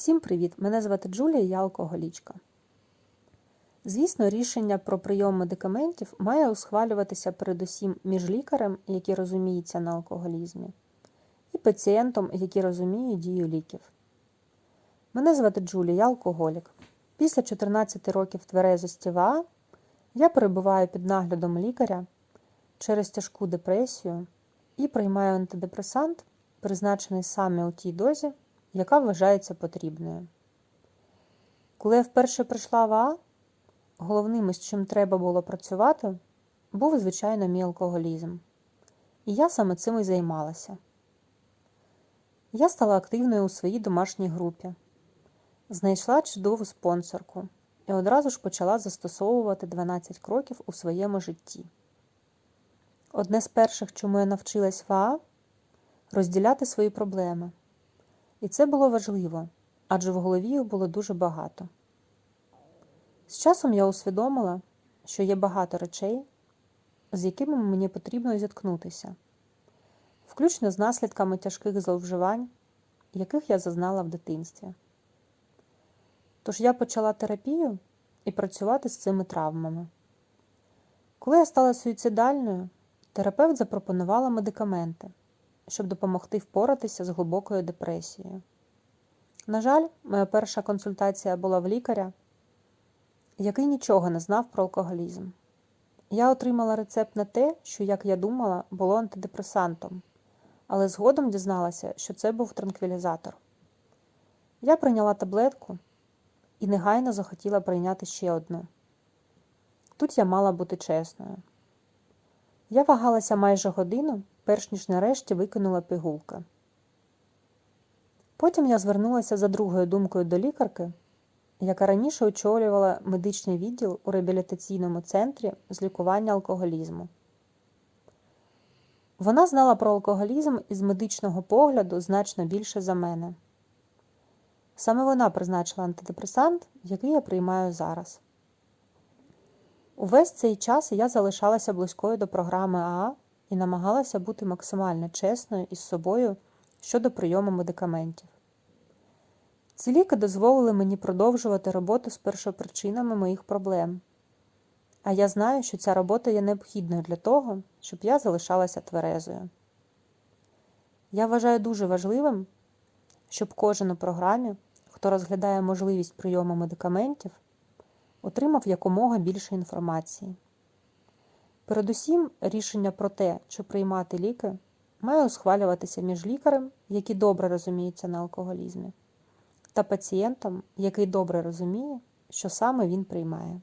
Всім привіт! Мене звати Джулія, я алкоголічка. Звісно, рішення про прийом медикаментів має усхвалюватися передусім між лікарем, який розуміється на алкоголізмі, і пацієнтом, який розуміє дію ліків. Мене звати Джулія, я алкоголік. Після 14 років тверезості ВА я перебуваю під наглядом лікаря через тяжку депресію і приймаю антидепресант, призначений саме у тій дозі, яка вважається потрібною. Коли я вперше прийшла в АА, головним, із чим треба було працювати, був, звичайно, мій алкоголізм. І я саме цим і займалася. Я стала активною у своїй домашній групі, знайшла чудову спонсорку і одразу ж почала застосовувати 12 кроків у своєму житті. Одне з перших, чому я навчилась в АА – розділяти свої проблеми. І це було важливо, адже в голові їх було дуже багато. З часом я усвідомила, що є багато речей, з якими мені потрібно зіткнутися, включно з наслідками тяжких зловживань, яких я зазнала в дитинстві. Тож я почала терапію і працювати з цими травмами. Коли я стала суїцидальною, терапевт запропонувала медикаменти щоб допомогти впоратися з глибокою депресією. На жаль, моя перша консультація була в лікаря, який нічого не знав про алкоголізм. Я отримала рецепт на те, що, як я думала, було антидепресантом, але згодом дізналася, що це був транквілізатор. Я прийняла таблетку і негайно захотіла прийняти ще одну. Тут я мала бути чесною. Я вагалася майже годину, перш ніж нарешті викинула пігулки. Потім я звернулася за другою думкою до лікарки, яка раніше очолювала медичний відділ у реабілітаційному центрі з лікування алкоголізму. Вона знала про алкоголізм із медичного погляду значно більше за мене. Саме вона призначила антидепресант, який я приймаю зараз. Увесь цей час я залишалася близькою до програми АА і намагалася бути максимально чесною із собою щодо прийому медикаментів. Ці ліки дозволили мені продовжувати роботу з першопричинами моїх проблем. А я знаю, що ця робота є необхідною для того, щоб я залишалася тверезою. Я вважаю дуже важливим, щоб кожен у програмі, хто розглядає можливість прийому медикаментів, отримав якомога більше інформації. Передусім, рішення про те, чи приймати ліки, має усхвалюватися між лікарем, який добре розуміється на алкоголізмі, та пацієнтом, який добре розуміє, що саме він приймає.